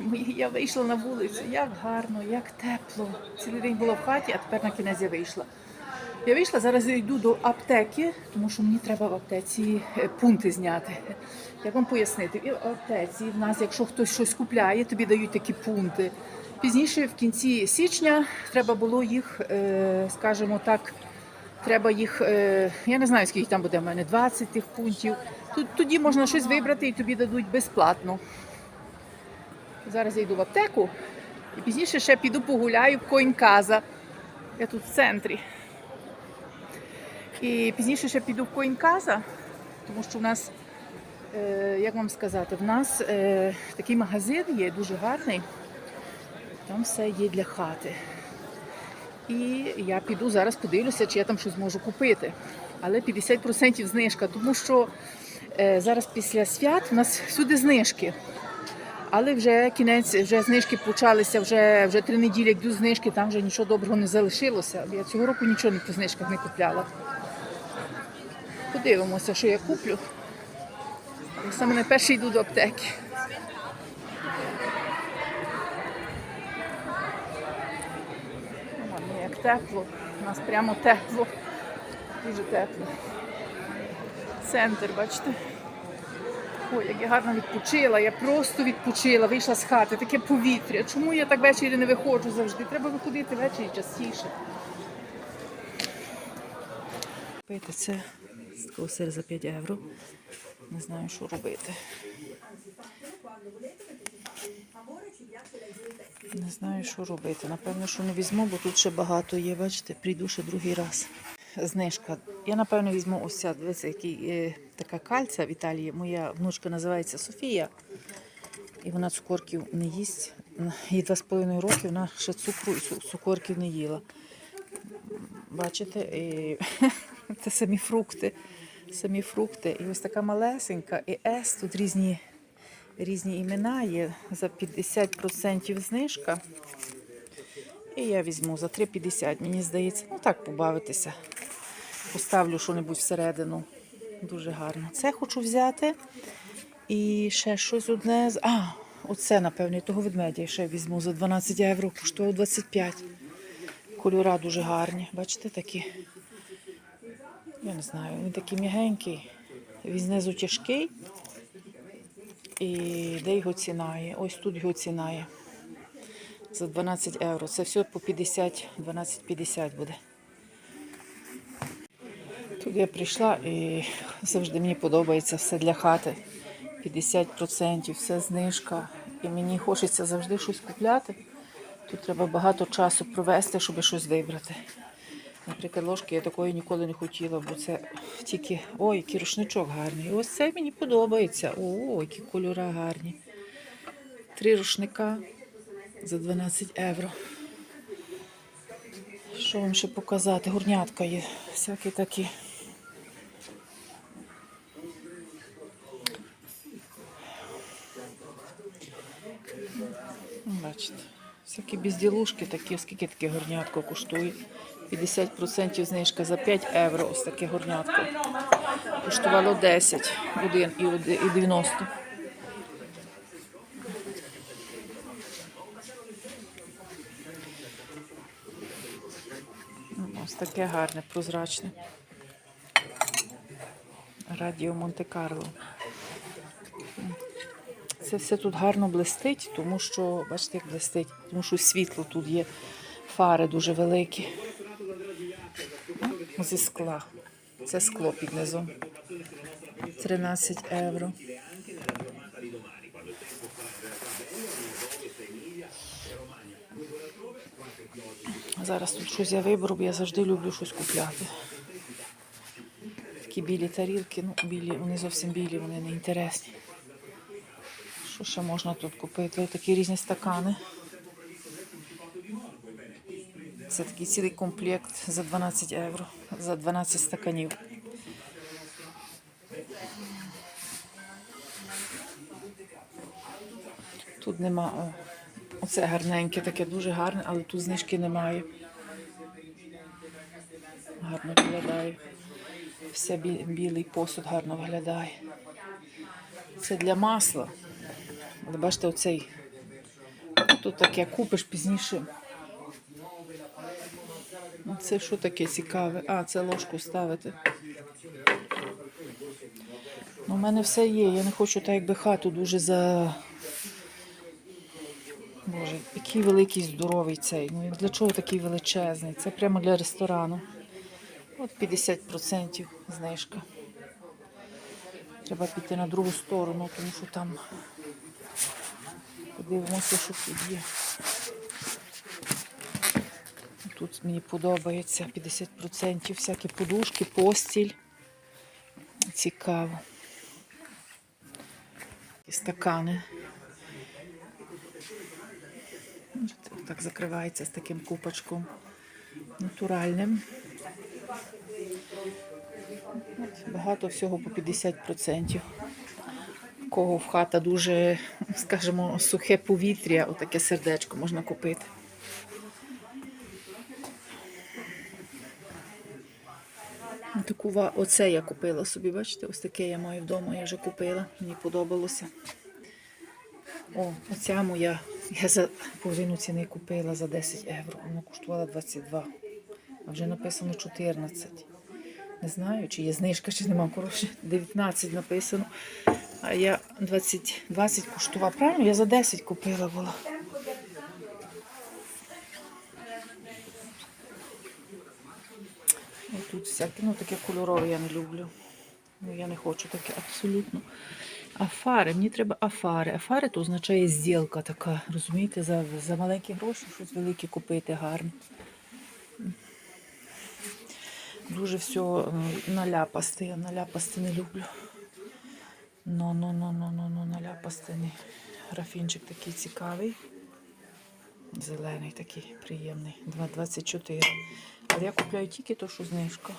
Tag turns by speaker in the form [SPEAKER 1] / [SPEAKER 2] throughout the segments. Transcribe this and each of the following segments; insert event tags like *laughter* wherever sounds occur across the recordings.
[SPEAKER 1] мої, я вийшла на вулицю, як гарно, як тепло. Цілий день була в хаті, а тепер на кінець я вийшла. Я вийшла, зараз я йду до аптеки, тому що мені треба в аптеці е, пункти зняти. Як вам пояснити? І в аптеці в нас, якщо хтось щось купляє, тобі дають такі пункти. Пізніше, в кінці січня, треба було їх, е, скажімо так, треба їх, е, я не знаю, скільки там буде в мене, 20 тих пунктів. Тоді можна щось вибрати і тобі дадуть безплатно. Зараз я йду в аптеку і пізніше ще піду погуляю в Коінказа. Я тут в центрі. І пізніше ще піду в Коінказа, тому що в нас, е, як вам сказати, в нас е, такий магазин є дуже гарний. Там все є для хати. І я піду зараз подивлюся, чи я там щось можу купити. Але 50% знижка, тому що е, зараз після свят у нас всюди знижки. Але вже кінець, вже знижки почалися, вже, вже три неділі, йдуть знижки, там вже нічого доброго не залишилося. Я цього року нічого не по знижках не купляла. Подивимося, що я куплю. Саме найперше йду до аптеки. О, ну, як тепло. У нас прямо тепло. Дуже тепло. Центр, бачите? Ой, як я гарно відпочила, я просто відпочила, вийшла з хати, таке повітря. Чому я так ввечері не виходжу завжди? Треба виходити ввечері частіше. Пити це сир за 5 євро. Не знаю, що робити. Не знаю, що робити. Напевно, що не візьму, бо тут ще багато є. Бачите, прийду ще другий раз. Знижка. Я напевно візьму ось ця, дивіться, який, е, така кальця в Італії. Моя внучка називається Софія. І вона цукорків не їсть. Їй два з половиною роки, вона ще цукру і цукорків не їла. Бачите, і *laughs* це самі фрукти. Самі фрукти. І ось така малесенька. І С тут різні, різні імена є. За 50% знижка. І я візьму за 3,50, мені здається. Ну так, побавитися. Поставлю що-небудь всередину. Дуже гарно. Це хочу взяти. І ще щось одне. А, оце, напевно, того ведмедя ще візьму за 12 євро, коштував 25. Кольора дуже гарні. Бачите, такі. Я не знаю, він такий м'ягенький. Він знизу тяжкий. І де його ціна є? Ось тут його ціна є. За 12 євро. Це все по 50, 12,50 буде. Тут я прийшла і завжди мені подобається все для хати. 50%, все знижка. І мені хочеться завжди щось купляти. Тут треба багато часу провести, щоб щось вибрати. Наприклад, ложки я такої ніколи не хотіла, бо це тільки. Ой, який рушничок гарний. Ось це мені подобається. О, які кольори гарні. Три рушника за 12 євро. Що вам ще показати? Горнятка є, всякі такі. Ну, Бачите, всякі безділушки такі, скільки таке горнятко коштує. 50% знижка за 5 євро. Ось таке горнятко. Коштувало 10, 1 і один- і 90. Ну, Ось таке гарне, прозрачне. Радіо Монте-Карло. Це все тут гарно блистить, тому що, бачите, як блистить, тому що світло тут є, фари дуже великі. Ну, Зі скла. Це скло під низом. 13 євро. Зараз тут щось я виберу, бо я завжди люблю щось купляти. Такі білі тарілки, ну білі, вони зовсім білі, вони не інтересні. Що ще можна тут купити? Такі різні стакани. Це такий цілий комплект за 12 євро, за 12 стаканів. Тут нема. О, оце гарненьке, таке дуже гарне, але тут знижки немає. Гарно виглядає. Все бі- білий посуд гарно виглядає. Це для масла. Але бачите, оцей тут таке купиш пізніше. Ну, Це що таке цікаве? А, це ложку ставити. Ну, у мене все є. Я не хочу так якби хату дуже за. Боже, який великий здоровий цей. Ну для чого такий величезний? Це прямо для ресторану. От 50% знижка. Треба піти на другу сторону, тому що там подивимося, що тут є. Тут мені подобається 50%, всякі подушки, постіль. Цікаво. І стакани. Так закривається з таким купочком натуральним. Багато всього по 50%. Кого в хата дуже, скажімо, сухе повітря, отаке сердечко можна купити. Таку оце я купила собі, бачите, ось таке я маю вдома, я вже купила, мені подобалося. О, оця моя, я за половину ціни купила за 10 євро. Вона коштувала 22, а вже написано 14. Не знаю, чи є знижка, чи нема. Коротше, 19 написано. А я 20, 20 коштувала. Правильно, я за 10 купила була. І тут всяке, ну таке кольорове я не люблю. Ну, я не хочу таке абсолютно. Афари, мені треба афари. Афари то означає зділка така, розумієте, за, за маленькі гроші щось велике купити гарне. Дуже все наляпасти. Я наляпасти не люблю. Ну, ну, ну, ну, ну, ну, наляпасти не. Графінчик такий цікавий. Зелений такий приємний. 2,24. Але я купляю тільки то, що знижка.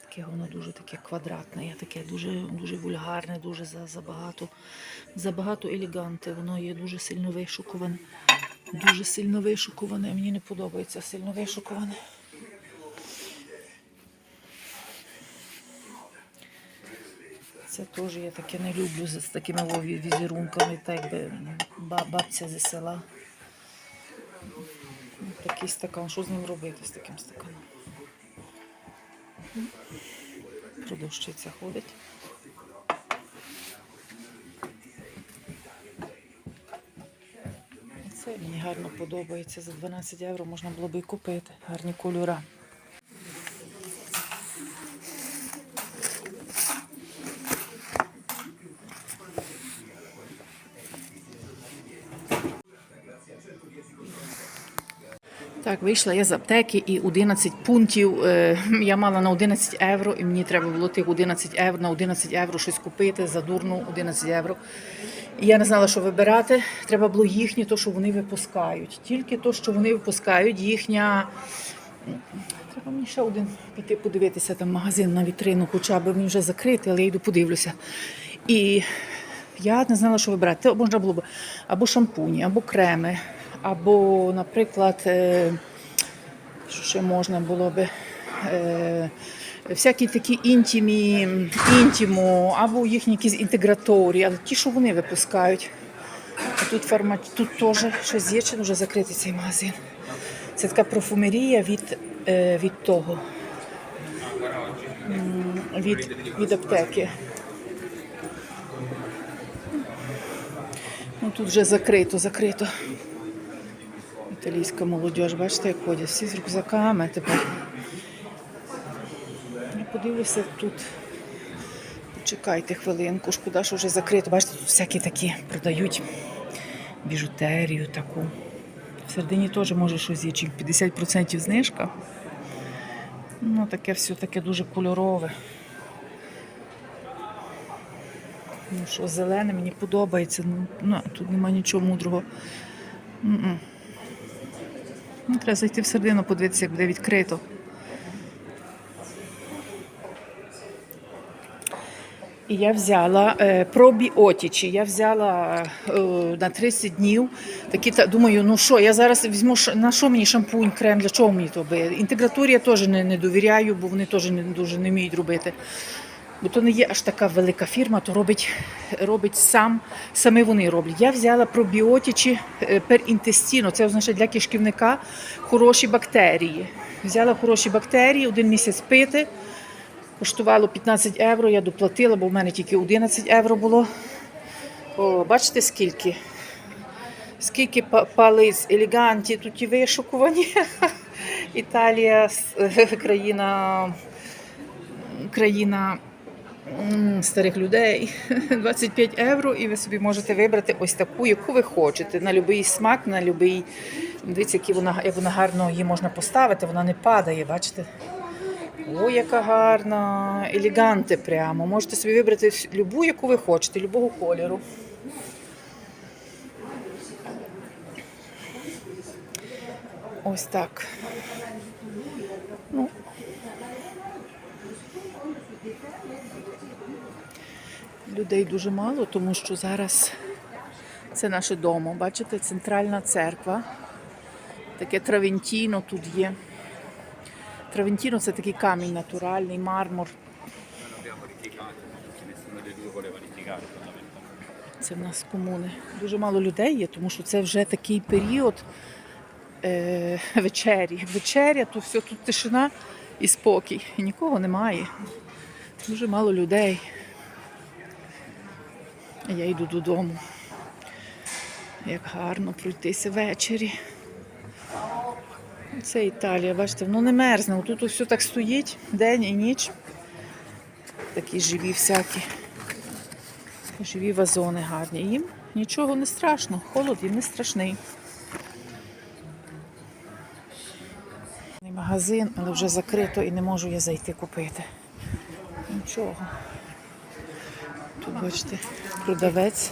[SPEAKER 1] Таке воно дуже таке квадратне, таке дуже, дуже вульгарне, дуже за- забагато, забагато елеганте. Воно є дуже сильно вишукуване. Дуже сильно вишукуване. Мені не подобається сильно вишукуване. Це теж я таке не люблю з, такими візерунками, так ба- бабця зі села. Такий стакан. Що з ним робити з таким стаканом? Продавщиця ходить. Це мені гарно подобається. За 12 євро можна було б і купити. Гарні кольори. Так, вийшла я з аптеки і 11 пунктів. е, Я мала на 11 євро, і мені треба було тих 11 євро на 11 євро щось купити за дурну 11 євро. Я не знала, що вибирати. Треба було їхнє, то, що вони випускають. Тільки то, що вони випускають, їхня. Треба мені ще один піти подивитися там магазин на вітрину, хоча б він вже закритий, але я йду подивлюся. І я не знала, що вибирати. Можна було б або шампуні, або креми, або, наприклад, е, що ще можна було би. Всякі такі інтімі, інтіму, або їхні якісь інтеграторі, але ті, що вони випускають. А тут фарма... тут теж щось є, чи вже закритий цей магазин. Це така профумерія від, е, від того, від, від аптеки. Ну, тут вже закрито, закрито. Італійська молодь, бачите, як ходять, всі з рюкзаками тепер. Подивлюся тут. Почекайте хвилинку, шкода, що вже закрито. Бачите, тут всякі такі продають біжутерію таку. В середині теж може щось є, чи 50% знижка. Ну, таке все таке дуже кольорове. Ну що, зелене мені подобається. Ну, ну, тут нема нічого мудрого. Ну, треба зайти всередину, подивитися, як буде відкрито. І я взяла е, пробіотичі. Я взяла е, на 30 днів. Такі та думаю, ну що, я зараз візьму на що мені шампунь, крем, для чого мені то? Інтегратурі я теж не, не довіряю, бо вони теж не дуже не вміють робити. Бо то не є аж така велика фірма, то робить, робить сам, саме вони роблять. Я взяла пробіотичі е, intestino, це означає для кишківника хороші бактерії. Взяла хороші бактерії, один місяць пити. Коштувало 15 євро, я доплатила, бо в мене тільки 11 євро було. О, бачите скільки? Скільки па- палиць елеганті, тут і вишукувані. *laughs* Італія, *laughs* країна, країна старих людей. *laughs* 25 євро, і ви собі можете вибрати ось таку, яку ви хочете. На будь-який смак, на будь-який. Дивіться, які вона, як вона гарно її можна поставити, вона не падає, бачите? О, яка гарна, елеганти прямо. Можете собі вибрати любу, яку ви хочете, любого кольору. Ось так. Ну. Людей дуже мало, тому що зараз це наше домо. Бачите, центральна церква. Таке травентіно тут є. Травентіно це такий камінь натуральний, мармур. Це в нас комуни. Дуже мало людей є, тому що це вже такий період е, вечері. Вечеря, то все тут тишина і спокій. І нікого немає. Дуже мало людей. А Я йду додому. Як гарно пройтися ввечері. Це Італія, бачите, воно не мерзне. Тут все так стоїть день і ніч. Такі живі всякі. Живі вазони гарні. Їм нічого не страшно. Холод їм не страшний. Магазин, але вже закрито і не можу я зайти купити. Нічого. Тут бачите, продавець.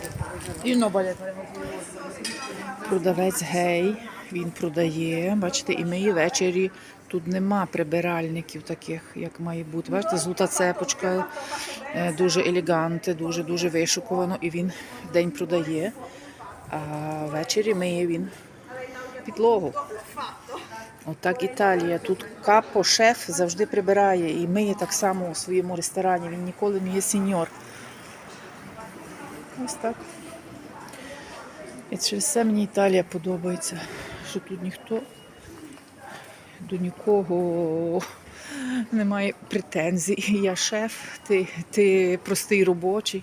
[SPEAKER 1] Продавець гей, він продає. Бачите, і ми ввечері. Тут нема прибиральників таких, як має бути. Бачите, золота цепочка, е, дуже елеганте, дуже дуже вишукувано, і він вдень продає. А ввечері миє він підлогу. Отак Італія. Тут капо, шеф завжди прибирає і миє так само у своєму ресторані. Він ніколи не є сеньор. Ось так. І через це мені Італія подобається, що тут ніхто до нікого не має претензій. Я шеф, ти, ти простий робочий.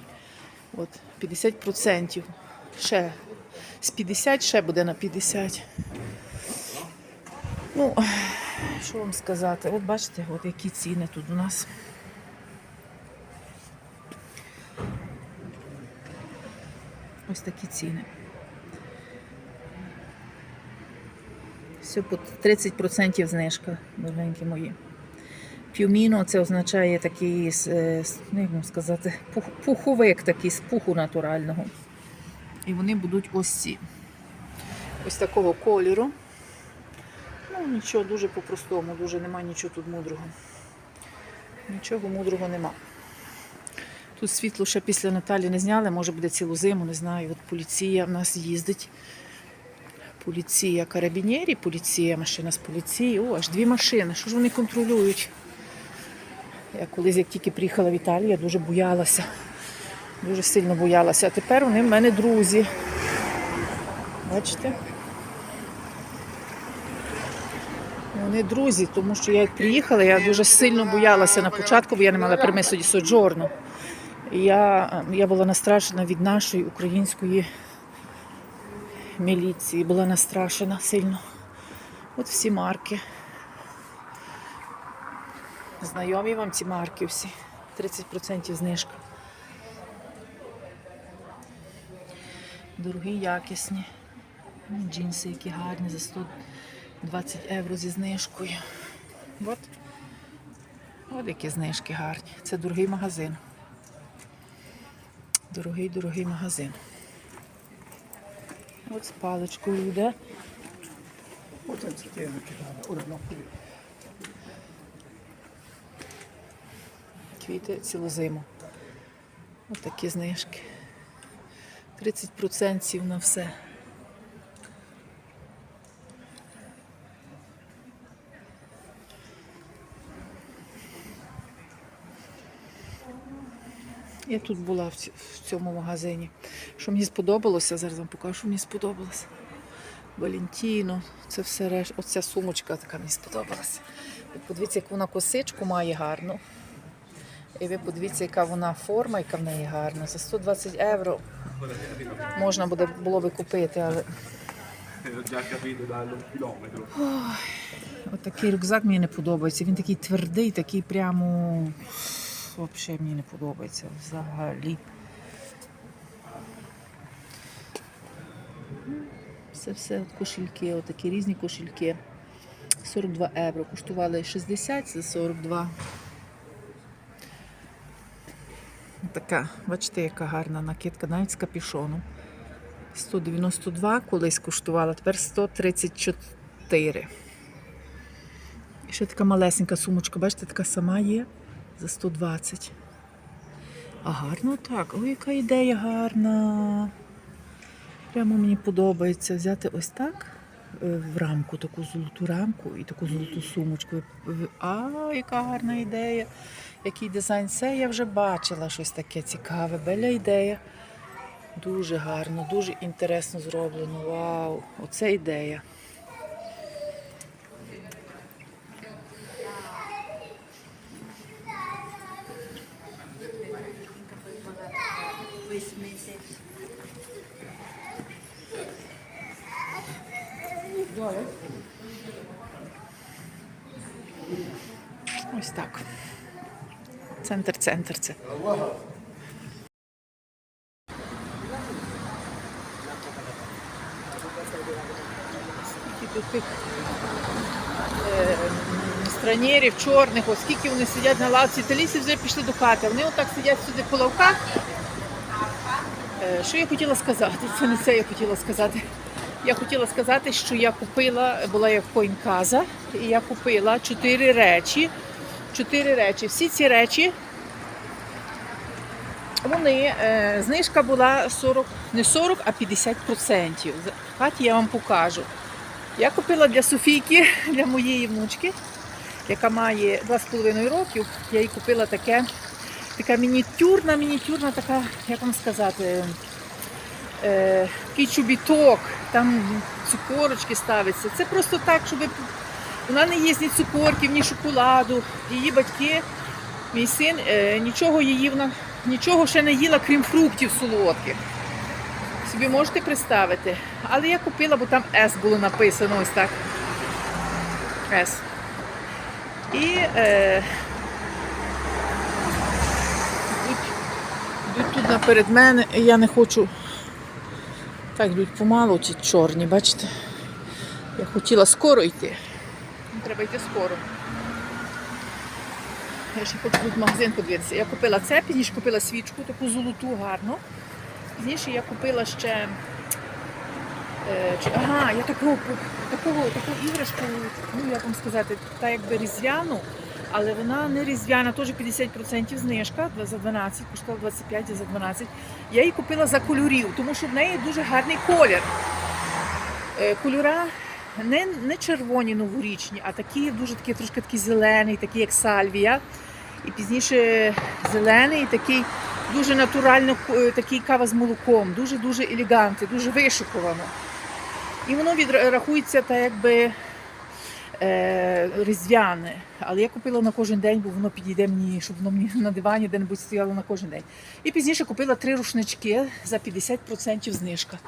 [SPEAKER 1] От 50% ще з 50 ще буде на 50. Ну, що вам сказати? От бачите, от які ціни тут у нас. Ось такі ціни. Все по 30% знижка, дорогенькі мої. Пюміно це означає такий, с- е, ну, сказати, пуховик такий з пуху натурального. І вони будуть ось ці. Ось такого кольору. Ну, нічого дуже по-простому, дуже нема нічого тут мудрого. Нічого мудрого нема. Тут світло ще після Наталі не зняли, може буде цілу зиму, не знаю. От поліція в нас їздить. Поліція карабінєрі, поліція, машина з поліції. О, аж дві машини. Що ж вони контролюють? Я колись, як тільки приїхала в Італію, дуже боялася. Дуже сильно боялася. А тепер вони в мене друзі. Бачите? Вони друзі, тому що я як приїхала, я дуже сильно боялася на початку, бо я не мала примису ді соджорну. Я, я була настрашена від нашої української міліції, була настрашена сильно. От всі марки. Знайомі вам ці марки всі. 30% знижка. Дорогі, якісні. Джинси, які гарні за 120 євро зі знижкою. От. От які знижки гарні. Це дорогий магазин. Дорогий, дорогий магазин. От з паличкою йде. Квіти цілу зиму. Ось такі знижки. 30% на все. Я тут була в цьому магазині. Що мені сподобалося, зараз вам покажу, що мені сподобалося. Валентіно, це все реш... Оця сумочка така мені сподобалася. Подивіться, яку вона косичку має гарну. І ви подивіться, яка вона форма, яка в неї гарна. За 120 євро можна буде було би купити, але
[SPEAKER 2] capito.
[SPEAKER 1] Отакий рюкзак мені не подобається. Він такий твердий, такий прямо. Взагалі мені не подобається взагалі. Це все кошельки, отакі різні кошельки. 42 євро. Коштували 60 за 42. Така, бачите, яка гарна накидка, навіть з капюшоном. 192 колись коштувала, тепер 134. І ще така малесенька сумочка, бачите, така сама є за 120. А гарно так. Ой, яка ідея гарна. Прямо мені подобається взяти ось так е, в рамку, таку золоту рамку і таку золоту сумочку. А, яка гарна ідея. Який дизайн. Це я вже бачила щось таке цікаве. Беля ідея. Дуже гарно, дуже інтересно зроблено. Вау! Оце ідея. Ось так. Центр, центр це. Скільки тут тих е, странєрів, чорних, ось скільки вони сидять на лавці. Італійці вже пішли до хати. Вони отак сидять сюди по лавках. Е, Що я хотіла сказати? Це не це я хотіла сказати. Я хотіла сказати, що я купила, була я в Коінказа, і я купила чотири речі. Чотири речі. Всі ці речі, вони, е, знижка була 40, не 40, а 50%. Хаті я вам покажу. Я купила для Софійки, *laughs* для моєї внучки, яка має 2,5 років. Я їй купила таке, така мініатюрна, мініатюрна, така, як вам сказати, е, такий чобіток, там цукорочки ставиться. Це просто так, щоб вона не їсть ні цукорків, ні шоколаду. Її батьки, мій син, е, нічого її вона нічого ще не їла, крім фруктів солодких. Собі можете представити. Але я купила, бо там С було написано ось так. С. І е, йдуть, йдуть тут наперед мене, я не хочу. Так, йдуть помалу ці чорні, бачите? Я хотіла скоро йти. Треба йти скоро. Я ще хочу в магазин подивитися. Я купила це, пізніше купила свічку, таку золоту гарну. Пізніше я купила ще. Е, ага, я такого, такого, таку іграшку, ну як вам сказати, та якби різдвяну, але вона не різдвяна, теж 50% знижка за 12, коштувала 25 за 12. Я її купила за кольорів, тому що в неї дуже гарний колір. Е, Кольора не, не червоні новорічні, а такі дуже такі, трошки такий зелений, такі як сальвія. І пізніше зелений, такий дуже натурально е, такий кава з молоком, дуже-дуже елегантний, дуже вишикувано. І воно відрахується так якби різдвяне. Але я купила на кожен день, бо воно підійде мені, щоб воно мені на дивані де-небудь стояло на кожен день. І пізніше купила три рушнички за 50% знижка.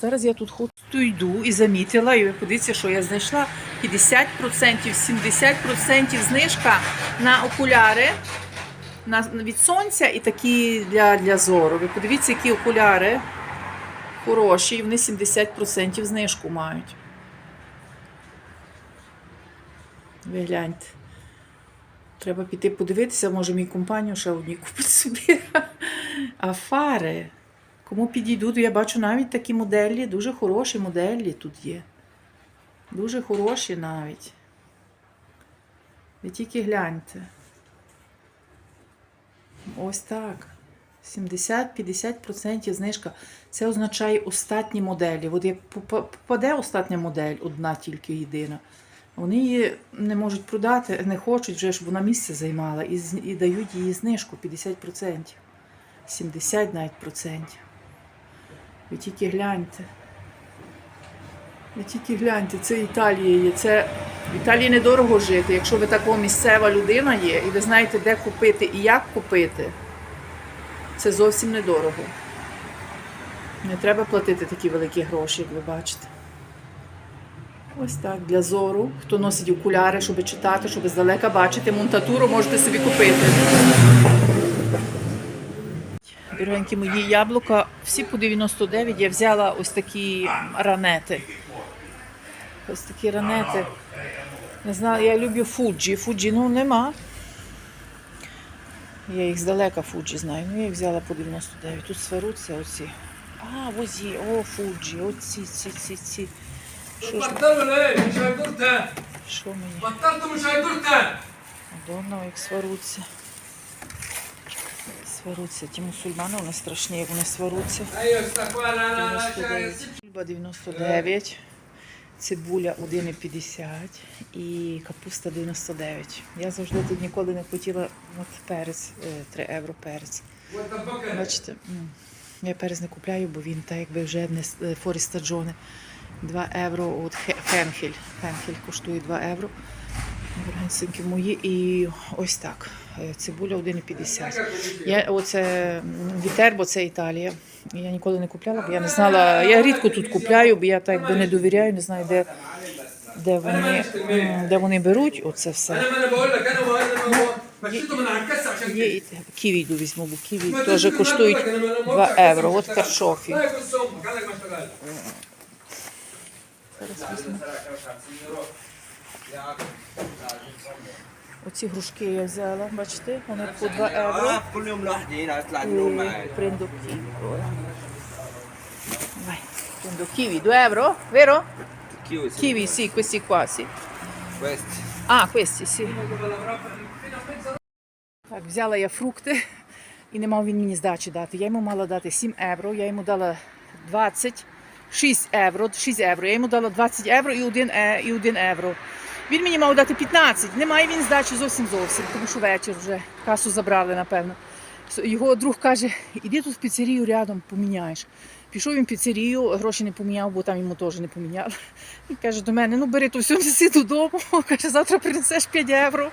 [SPEAKER 1] Зараз я тут ходжу йду і замітила, і подивіться, що я знайшла 50%, 70% знижка на окуляри на, від сонця і такі для, для зору. Ви подивіться, які окуляри хороші, і вони 70% знижку мають. Ви гляньте. Треба піти подивитися, може мій компанію ще одні купить собі. *laughs* А фари. Кому підійдуть, я бачу навіть такі моделі, дуже хороші моделі тут є. Дуже хороші навіть. Ви тільки гляньте. Ось так. 70-50% знижка. Це означає остатні моделі. От як попаде остатня модель, одна тільки єдина, вони її не можуть продати, не хочуть вже, щоб вона місце займала, і, і дають їй знижку 50%. 70 навіть процентів. Ви тільки гляньте. Ви тільки гляньте, це Італія є. Це в Італії недорого жити. Якщо ви такого місцева людина є, і ви знаєте, де купити і як купити, це зовсім недорого. Не треба платити такі великі гроші, як ви бачите. Ось так, для зору. Хто носить окуляри, щоб читати, щоб здалека бачити монтатуру, можете собі купити. Дорогенькі мої яблука, всі по 99 я взяла ось такі ранети. Ось такі ранети. Не знаю, я люблю фуджі. Фуджі ну нема. Я їх здалека фуджі знаю. Ну я їх взяла по 99. Тут сваруться оці. А, є, о, фуджі, оці, ці, ці, ці. Що мені? Мадонна, як сваруться. Сваруться. Ті мусульмани, вони страшні, як вони сваруться. 99. Цибуля 1,50 і капуста 99. Я завжди тут ніколи не хотіла от перець е, 3 євро перець. Бачите, я перець не купляю, бо він так якби вже не е, форіста Джони. 2 євро, От фенхель. Фенхель коштує 2 евро. Дорогенькі мої. І ось так. Е, цибуля 1,50. Я Оце вітербо, це Італія. Я ніколи не купляла, бо я не знала. Я рідко тут купляю, бо я так би не довіряю, не знаю, де де вони де вони беруть оце все. Є, є, ківі візьму, бо ківі теж коштують 2
[SPEAKER 3] евро.
[SPEAKER 1] От каршофі. Оці грушки я взяла, бачите, вони по 2 евро. І приндуки. 2 euro, vero?
[SPEAKER 4] Kiwi, sì.
[SPEAKER 1] Kiwi, sì, questi qua, sì.
[SPEAKER 4] Questi.
[SPEAKER 1] А, questi, sì. Так, взяла я фрукти і не мав він мені здачі дати. Я йому мала дати 7 евро, я йому дала 20. 26 євро, 6 євро. Я йому дала 20 євро і 1, е, і 1 євро. Він мені мав дати 15. Немає він здачі зовсім зовсім, тому що вечір вже касу забрали, напевно. Його друг каже, іди тут в піцерію рядом поміняєш. Пішов він в піцерію, гроші не поміняв, бо там йому теж не поміняли. І каже до мене: ну бери то все, неси додому. *laughs* Каже, завтра принесеш 5 євро.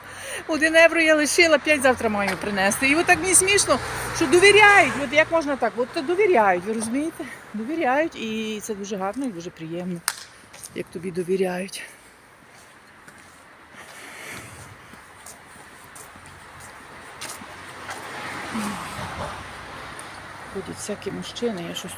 [SPEAKER 1] Один євро я лишила, 5 завтра маю принести. І от так мені смішно, що довіряють. От як можна так? От довіряють, ви розумієте? Довіряють, і це дуже гарно і дуже приємно, як тобі довіряють. Ходять всякі мужчини, я щось